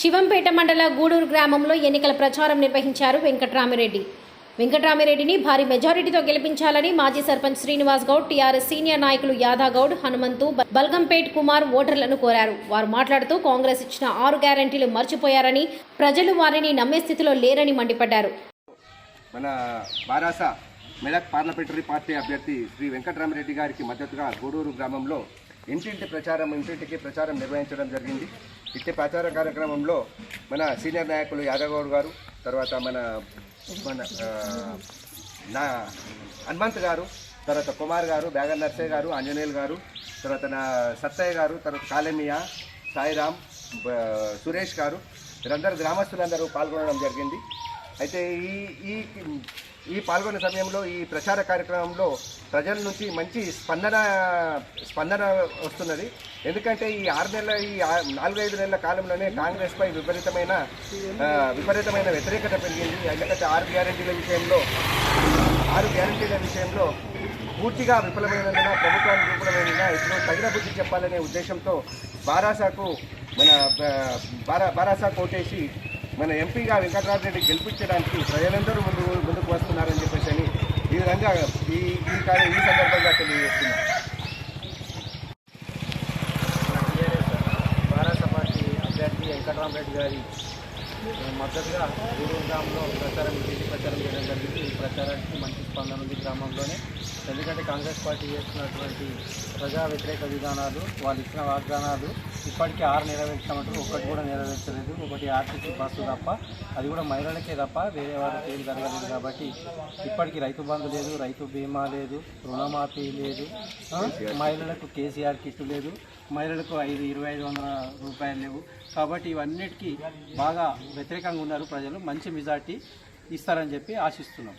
శివంపేట మండల గూడూరు గ్రామంలో ఎన్నికల ప్రచారం నిర్వహించారు వెంకట్రామిరెడ్డి. వెంకట్రామిరెడ్డిని భారీ మెజారిటీతో గెలిపించాలని మాజీ సర్పంచ్ శ్రీనివాస్ గౌడ్ టీఆర్ఎస్ సీనియర్ నాయకులు యాదా గౌడ్ హనుమంతు బల్గంపేట్ కుమార్ ఓటర్లను కోరారు. వారు మాట్లాడుతూ కాంగ్రెస్ ఇచ్చిన ఆరు గ్యారంటీలు మర్చిపోయారని ప్రజలు వారిని నమ్మే స్థితిలో లేరని మండిపడ్డారు. మన బారాస మెదక్ పార్లమెంటరీ పార్టీ అభ్యర్థి శ్రీ వెంకటరామరెడ్డి గారికి మద్దతుగా గూడూరు గ్రామంలో ఇంటింటి ప్రచారం ఇంటింటికి ప్రచారం నిర్వహించడం జరిగింది. ఇట్టి ప్రచార కార్యక్రమంలో మన సీనియర్ నాయకులు యాదగౌడ్ గారు తర్వాత మన మన నా హనుమంత్ గారు తర్వాత కుమార్ గారు బ్యాగన్ నర్సయ్య గారు ఆంజనేయులు గారు తర్వాత నా సత్తయ్య గారు తర్వాత కాలమియ సాయిరామ్ సురేష్ గారు వీరందరూ గ్రామస్తులందరూ పాల్గొనడం జరిగింది. అయితే ఈ ఈ ఈ పాల్గొనే సమయంలో ఈ ప్రచార కార్యక్రమంలో ప్రజల నుంచి మంచి స్పందన స్పందన వస్తున్నది. ఎందుకంటే ఈ ఆరు నెలల ఈ నాలుగైదు నెలల కాలంలోనే కాంగ్రెస్పై విపరీతమైన విపరీతమైన వ్యతిరేకత పెరిగింది. ఎందుకంటే ఆరు గ్యారంటీల విషయంలో ఆరు గ్యారంటీల విషయంలో పూర్తిగా విఫలమైనందున ప్రభుత్వానికి విఫలమైనందున ఇప్పుడు తగిన బుద్ధి చెప్పాలనే ఉద్దేశంతో బారాసాకు మన బారా బారాసా కోటేసి మన ఎంపీగా వెంకటరాజరెడ్డి గెలిపించడానికి ప్రజలందరూ ముందు ముందుకు వస్తున్నారని చెప్పేసి అని ఈ విధంగా ఈ ఈ కార్యం ఈ సందర్భంగా తెలియజేస్తున్నారు భారత పార్టీ అభ్యర్థి వెంకటరామరెడ్డి గారి మద్దతుగా గూడూరు గ్రామంలో ప్రచారం ఇంటింటి ప్రచారం చేయడం జరిగింది. ఈ ప్రచారానికి మంచి స్పందన ఉంది గ్రామంలోనే. ఎందుకంటే కాంగ్రెస్ పార్టీ చేస్తున్నటువంటి ప్రజా వ్యతిరేక విధానాలు వాళ్ళు ఇచ్చిన వాగ్దానాలు ఇప్పటికీ ఆరు నెరవేర్చినట్టు ఒక్కటి కూడా నెరవేర్చలేదు. ఒకటి ఆర్టీసీ బస్సు తప్ప అది కూడా మహిళలకే తప్ప వేరే వాళ్ళకి ఏం జరగలేదు కాబట్టి ఇప్పటికీ రైతు బంధు లేదు రైతు బీమా లేదు రుణమాఫీ లేదు మహిళలకు కేసీఆర్ కిట్టు లేదు మహిళలకు ఐదు ఇరవై ఐదు వందల రూపాయలు లేవు. కాబట్టి ఇవన్నిటికీ బాగా వ్యతిరేక వ్యతిరేకంగా ఉన్నారు ప్రజలు. మంచి మెజార్టీ ఇస్తారని చెప్పి ఆశిస్తున్నాం.